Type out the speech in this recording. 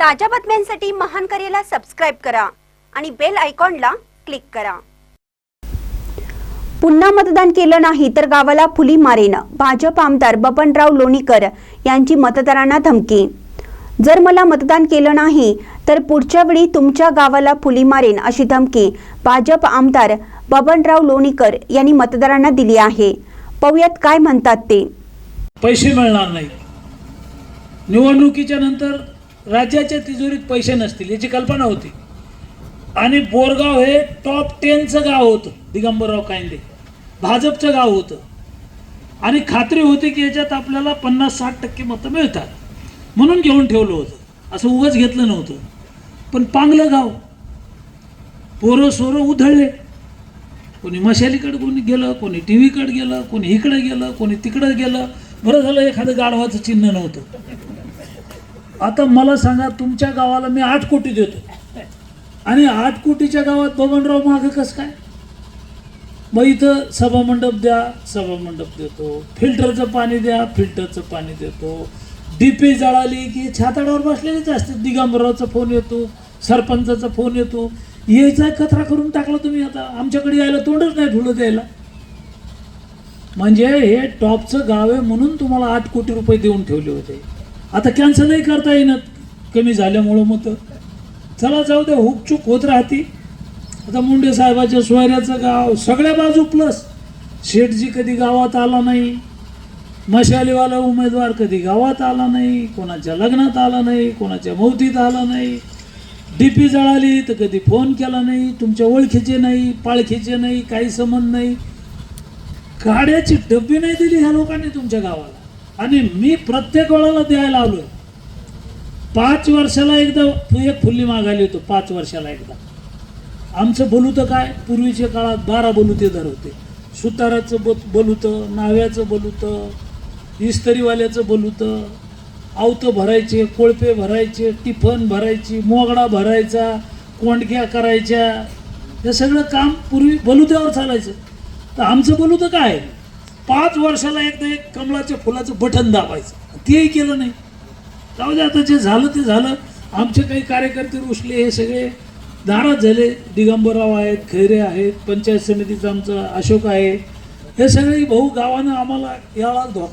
ताज्या बातम्यांसाठी महान करेला सबस्क्राईब करा आणि बेल आयकॉनला क्लिक करा. पुन्हा मतदान केलं नाही तर गावाला फुली मारेन. भाजप आमदार बबनराव लोणीकर यांची मतदारांना धमकी. जर मला मतदान केलं नाही तर पुढच्या वेळी तुमच्या गावाला फुली मारेन अशी धमकी भाजप आमदार बबनराव लोणीकर यांनी मतदारांना दिली आहे. पाहुयात काय म्हणतात ते. पैसे मिळणार नाही निवडणुकीच्या नंतर राज्याच्या तिजोरीत पैसे नसतील याची कल्पना होती. आणि बोरगाव हे टॉप टेनचं गाव होतं दिगंबरराव कायंदे. भाजपचं गाव होतं. आणि खात्री होती की याच्यात आपल्याला पन्नास साठ टक्के मतं मिळतात. म्हणून घेऊन ठेवलं होतं. असं उगंच घेतलं नव्हतं. पण पांगलं गाव. पोरं सोरं उधळले. कोणी मशालीकडे कोणी गेलं कोणी टी व्हीकडे गेलं कोणी इकडे गेलं कोणी तिकडं गेलं. बरं झालं एखादं गाढवाचं चिन्ह नव्हतं. आता मला सांगा तुमच्या गावाला मी आठ कोटी देतो. आणि आठ कोटीच्या गावात बबनराव मागे कसं काय? मग इथं सभामंडप द्या सभामंडप देतो. फिल्टरचं पाणी द्या फिल्टरचं पाणी देतो. डीपी जळाली की छाताडावर बसलेलेच असते दिगंबरावचा फोन येतो सरपंचाचा फोन येतो. यायचा कचरा करून टाकला तुम्ही आता. आमच्याकडे यायला तोंडच नाही ठुलं द्यायला. म्हणजे हे टॉपचं गाव आहे म्हणून तुम्हाला आठ कोटी रुपये देऊन ठेवले होते. आता कॅन्सलही करता येणार कमी झाल्यामुळं मग चला जाऊ द्या हुकचूक होत राहती. आता मुंडे साहेबाच्या सोयऱ्याचं गाव सगळ्या बाजू प्लस शेठजी कधी गावात आला नाही. मशालीवाला उमेदवार कधी गावात आला नाही. कोणाच्या लग्नात आला नाही कोणाच्या मौतीत आला नाही. डीपी जळाली तर कधी फोन केला नाही. तुमच्या ओळखीचे नाही पाळखीचे नाही काही संबंध नाही. गाड्याची डब्बी नाही दिली ह्या लोकांनी तुमच्या गावाला. आणि मी प्रत्येक वेळाला द्यायला आलो पाच वर्षाला एकदा एक फुल्ली मागायला येतो पाच वर्षाला एकदा. आमचं बलुतं काय? पूर्वीच्या काळात बारा बलुते दर होते. सुताराचं ब बलुतं नाव्याचं बलुतं इस्त्रीवाल्याचं बलुतं आवतं भरायचे कोळपे भरायचे टिफन भरायची मोगडा भरायचा कोंडक्या करायच्या. हे सगळं काम पूर्वी बलुत्यावर चालायचं. तर आमचं बलुतं काय? पाच वर्षाला एकदा एक कमळाच्या फुलाचं बटन दाबायचं. तेही केलं नाही. जाऊ दे आता जे झालं ते झालं. आमचे काही कार्यकर्ते रुसले हे सगळे नाराज झाले. दिगंबरराव आहेत खैरे आहेत पंचायत समितीचं आमचं अशोक आहे. हे सगळे भाऊ गावानं आम्हाला याला धोका